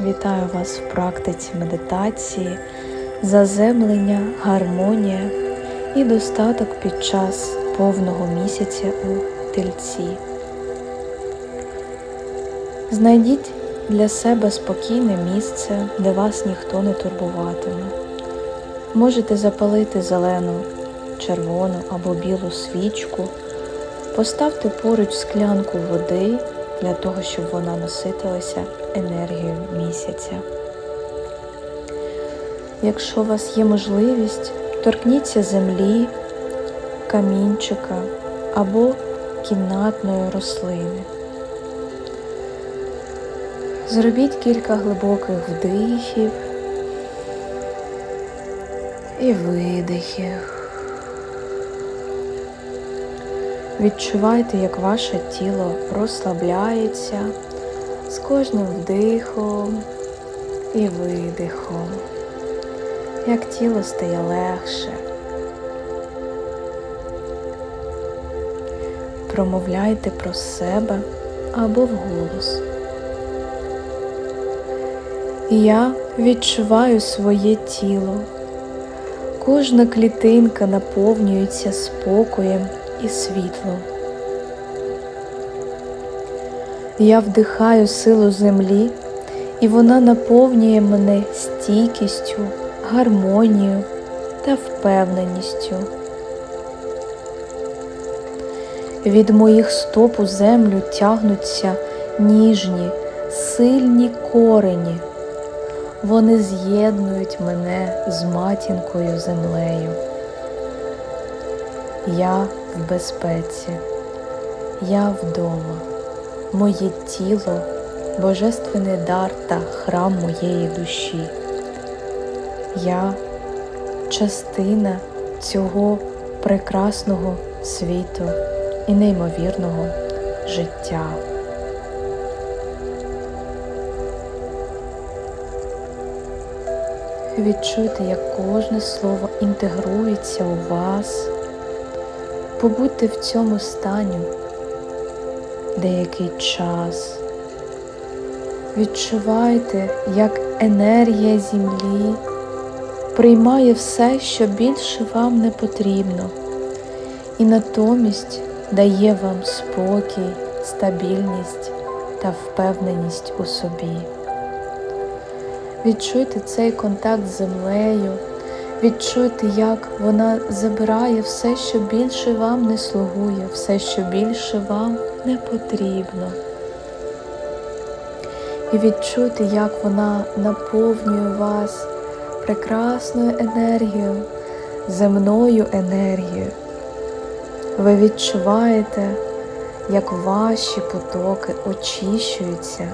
Вітаю вас в практиці медитації, заземлення, гармонія і достаток під час повного місяця у тельці. Знайдіть для себе спокійне місце, де вас ніхто не турбуватиме. Можете запалити зелену, червону або білу свічку, поставте поруч склянку води для того, щоб вона наситилася енергією місяця. Якщо у вас є можливість, торкніться землі, камінчика або кімнатної рослини. Зробіть кілька глибоких вдихів і видихів. Відчувайте, як ваше тіло розслабляється з кожним вдихом і видихом, як тіло стає легше. Промовляйте про себе або вголос. Я відчуваю своє тіло. Кожна клітинка наповнюється спокоєм і світлом. Я вдихаю силу землі, і вона наповнює мене стійкістю, гармонією та впевненістю. Від моїх стоп у землю тягнуться ніжні, сильні корені. Вони з'єднують мене з матінкою землею. Я в безпеці, я вдома, моє тіло, божественний дар та храм моєї душі. Я частина цього прекрасного світу і неймовірного життя. Відчуйте, як кожне слово інтегрується у вас. Побудьте в цьому стані деякий час. Відчувайте, як енергія землі приймає все, що більше вам не потрібно, і натомість дає вам спокій, стабільність та впевненість у собі. Відчуйте цей контакт з землею, відчуйте, як вона забирає все, що більше вам не слугує, все, що більше вам не потрібно. І відчуйте, як вона наповнює вас прекрасною енергією, земною енергією. Ви відчуваєте, як ваші потоки очищуються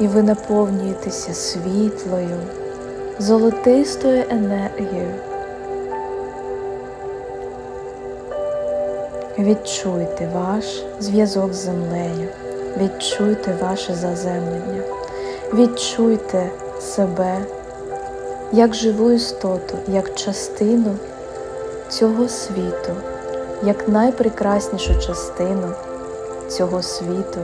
і ви наповнюєтеся світлою, золотистою енергією. Відчуйте ваш зв'язок з землею, відчуйте ваше заземлення, відчуйте себе як живу істоту, як частину цього світу, як найпрекраснішу частину цього світу.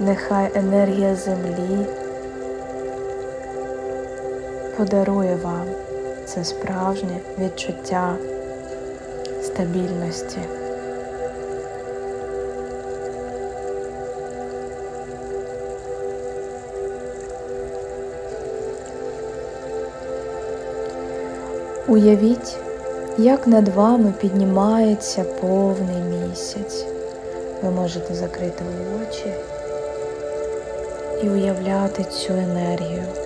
Нехай енергія землі подарує вам це справжнє відчуття стабільності. Уявіть, як над вами піднімається повний місяць. Ви можете закрити очі і уявляти цю енергію.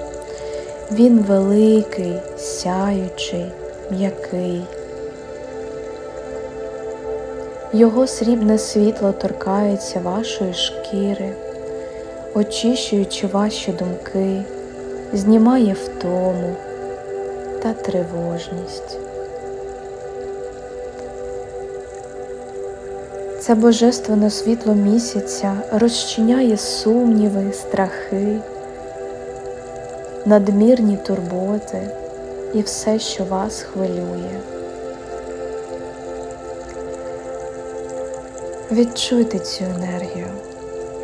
Він великий, сяючий, м'який. Його срібне світло торкається вашої шкіри, очищуючи ваші думки, знімає втому та тривожність. Це божественне світло місяця розчиняє сумніви, страхи, надмірні турботи і все, що вас хвилює. Відчуйте цю енергію,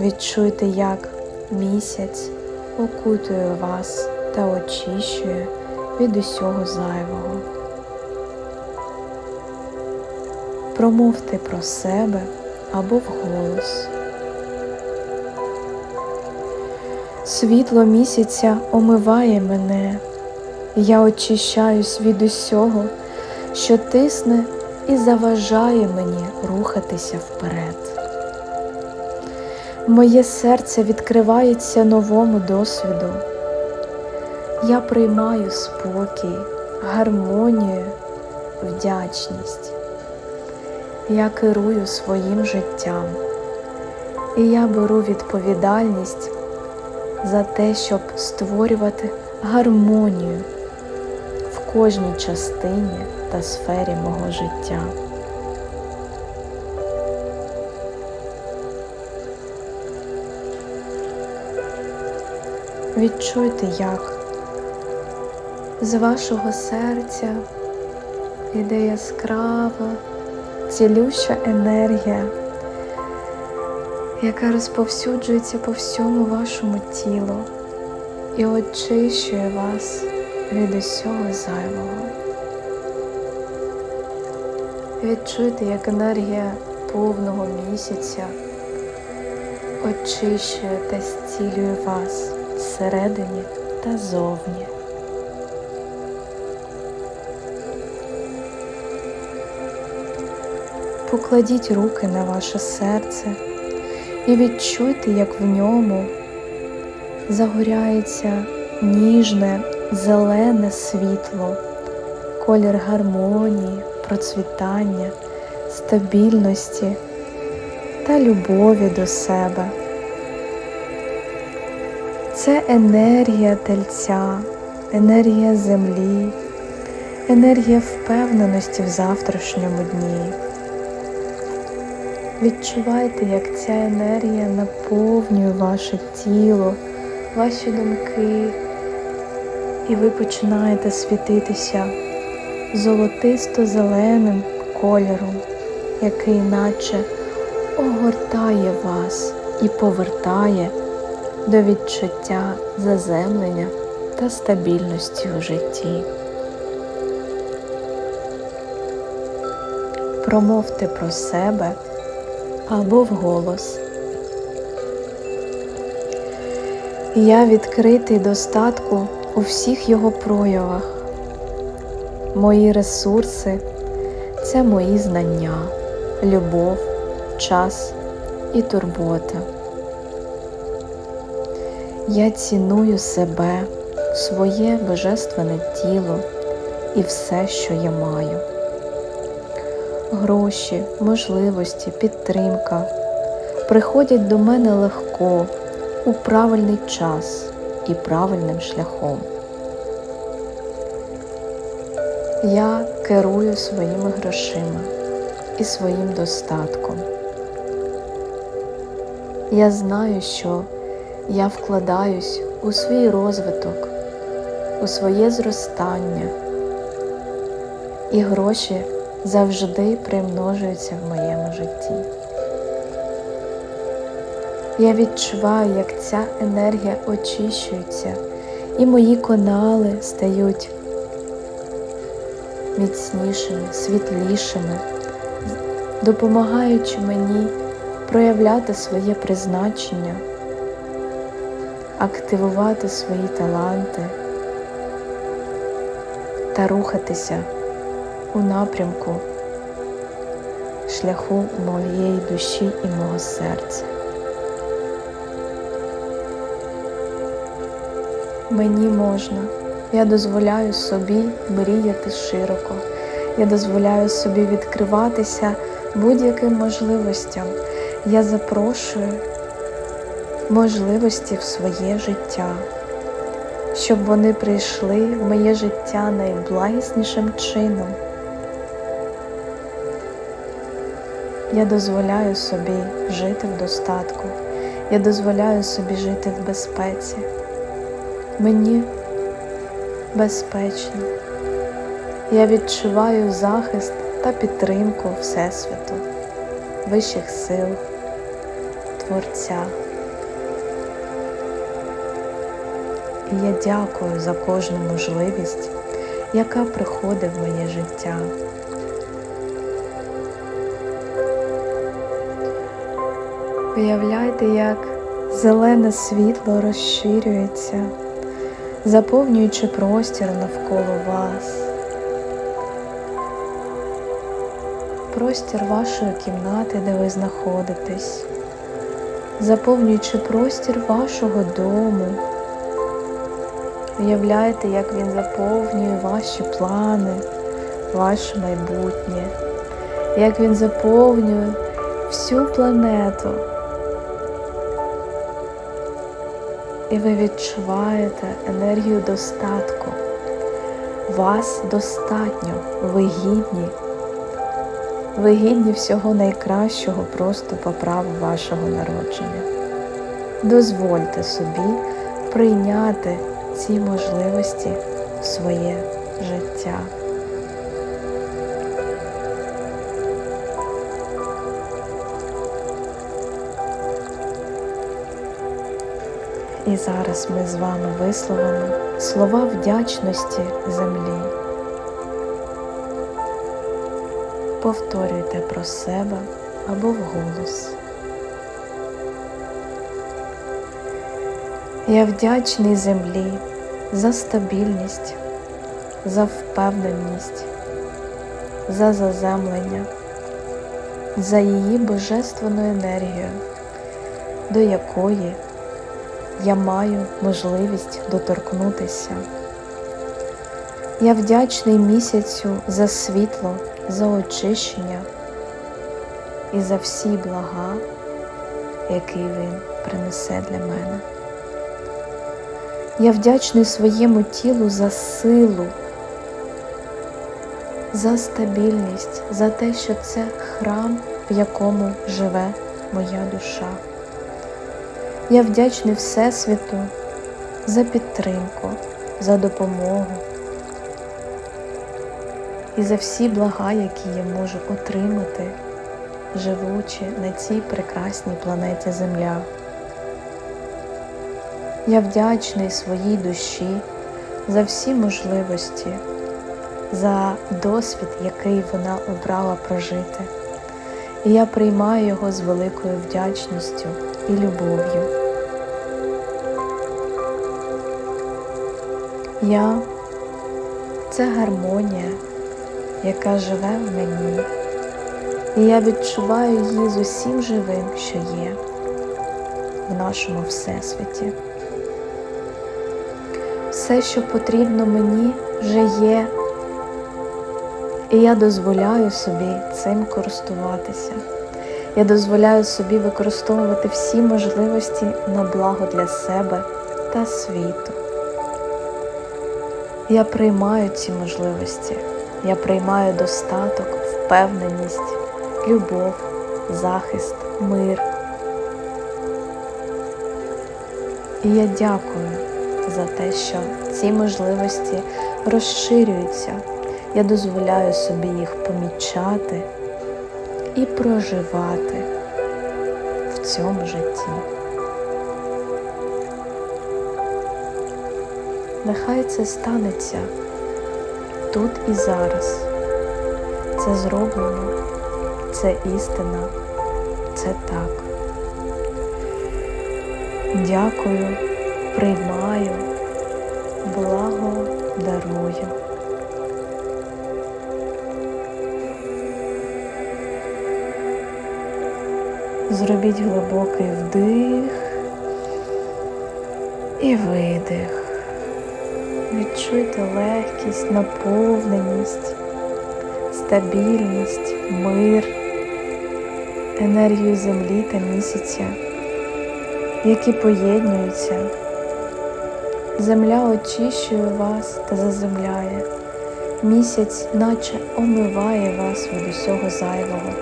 Відчуйте, як місяць окутує вас та очищує від усього зайвого. Промовте про себе або вголос. Світло місяця омиває мене, я очищаюсь від усього, що тисне і заважає мені рухатися вперед. Моє серце відкривається новому досвіду. Я приймаю спокій, гармонію, вдячність. Я керую своїм життям, і я беру відповідальність за те, щоб створювати гармонію в кожній частині та сфері мого життя. Відчуйте, як з вашого серця йде яскрава, цілюща енергія, яка розповсюджується по всьому вашому тілу і очищує вас від усього зайвого. Відчуйте, як енергія повного місяця очищує та зцілює вас всередині та зовні. Покладіть руки на ваше серце і відчуйте, як в ньому загоряється ніжне, зелене світло, колір гармонії, процвітання, стабільності та любові до себе. Це енергія тельця, енергія землі, енергія впевненості в завтрашньому дні. Відчувайте, як ця енергія наповнює ваше тіло, ваші думки, і ви починаєте світитися золотисто-зеленим кольором, який наче огортає вас і повертає до відчуття заземлення та стабільності у житті. Промовте про себе або вголос. Я відкритий достатку у всіх його проявах. Мої ресурси це мої знання, любов, час і турбота. Я ціную себе, своє божественне тіло і все, що я маю. Гроші, можливості, підтримка приходять до мене легко у правильний час і правильним шляхом. Я керую своїми грошима і своїм достатком. Я знаю, що я вкладаюсь у свій розвиток, у своє зростання, і гроші завжди примножуються в моєму житті. Я відчуваю, як ця енергія очищується, і мої канали стають міцнішими, світлішими, допомагаючи мені проявляти своє призначення, активувати свої таланти та рухатися у напрямку шляху моєї душі і мого серця. Мені можна. Я дозволяю собі мріяти широко. Я дозволяю собі відкриватися будь-яким можливостям. Я запрошую можливості в своє життя, щоб вони прийшли в моє життя найблагіснішим чином. Я дозволяю собі жити в достатку, я дозволяю собі жити в безпеці. Мені безпечно. Я відчуваю захист та підтримку Всесвіту, вищих сил, Творця. І я дякую за кожну можливість, яка приходить в моє життя. Уявляйте, як зелене світло розширюється, заповнюючи простір навколо вас. Простір вашої кімнати, де ви знаходитесь, заповнюючи простір вашого дому. Уявляйте, як він заповнює ваші плани, ваше майбутнє, як він заповнює всю планету. І ви відчуваєте енергію достатку. Вас достатньо, ви гідні. Ви гідні всього найкращого просто по праву вашого народження. Дозвольте собі прийняти ці можливості в своє життя. І зараз ми з вами висловимо слова вдячності землі. Повторюйте про себе або вголос. Я вдячний землі за стабільність, за впевненість, за заземлення, за її божественну енергію, до якої я маю можливість доторкнутися. Я вдячний місяцю за світло, за очищення і за всі блага, які він принесе для мене. Я вдячний своєму тілу за силу, за стабільність, за те, що це храм, в якому живе моя душа. Я вдячний Всесвіту за підтримку, за допомогу і за всі блага, які я можу отримати, живучи на цій прекрасній планеті Земля. Я вдячний своїй душі за всі можливості, за досвід, який вона обрала прожити. І я приймаю його з великою вдячністю і любов'ю. Я це гармонія, яка живе в мені, і я відчуваю її з усім живим, що є в нашому Всесвіті. Все, що потрібно мені, вже є, і я дозволяю собі цим користуватися. Я дозволяю собі використовувати всі можливості на благо для себе та світу. Я приймаю ці можливості, я приймаю достаток, впевненість, любов, захист, мир. І я дякую за те, що ці можливості розширюються. Я дозволяю собі їх помічати і проживати в цьому житті. Нехай це станеться тут і зараз. Це зроблено, це істина, це так. Дякую, приймаю, благо дарую. Зробіть глибокий вдих і видих. Відчуйте легкість, наповненість, стабільність, мир, енергію землі та місяця, які поєднуються. Земля очищує вас та заземляє. Місяць, наче омиває вас від усього зайвого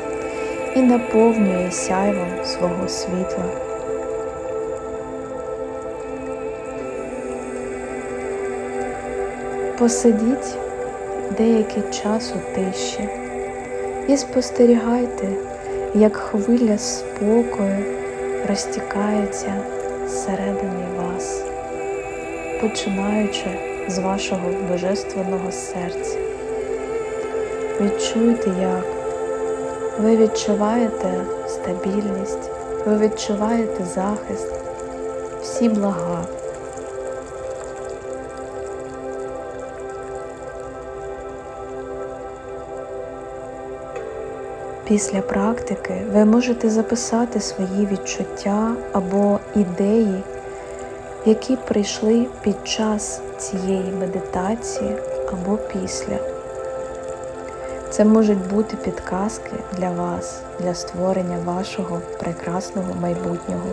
і наповнює сяйвом свого світла. Посидіть деякий час у тиші і спостерігайте, як хвиля спокою розтікається всередині вас. починаючи з вашого божественного серця. Відчуйте, як ви відчуваєте стабільність, ви відчуваєте захист, всі блага. Після практики ви можете записати свої відчуття або ідеї, які прийшли під час цієї медитації або після. Це можуть бути підказки для вас, для створення вашого прекрасного майбутнього.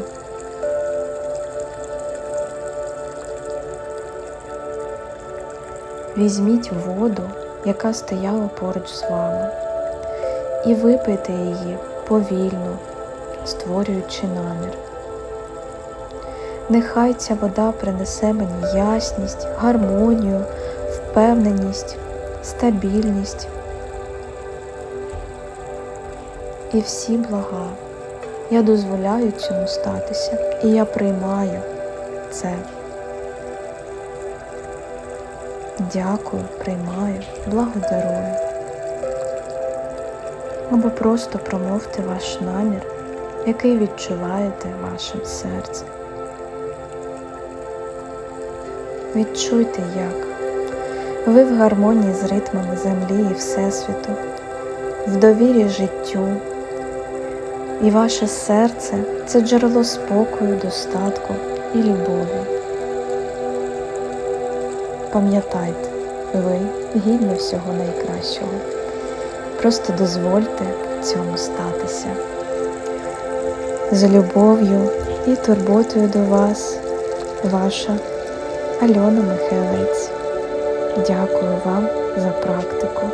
Візьміть воду, яка стояла поруч з вами, і випийте її повільно, створюючи намір. Нехай ця вода принесе мені ясність, гармонію, впевненість, стабільність і всі блага. Я дозволяю цьому статися, і я приймаю це. Дякую, приймаю, благодарую. Або просто промовте ваш намір, який відчуваєте вашим серцем. Відчуйте, як ви в гармонії з ритмами землі і Всесвіту, в довірі життю, і ваше серце це джерело спокою, достатку і любові. Пам'ятайте, ви гідні всього найкращого. Просто дозвольте цьому статися. З любов'ю і турботою до вас, ваша Альона Михайлець. Дякую вам за практику.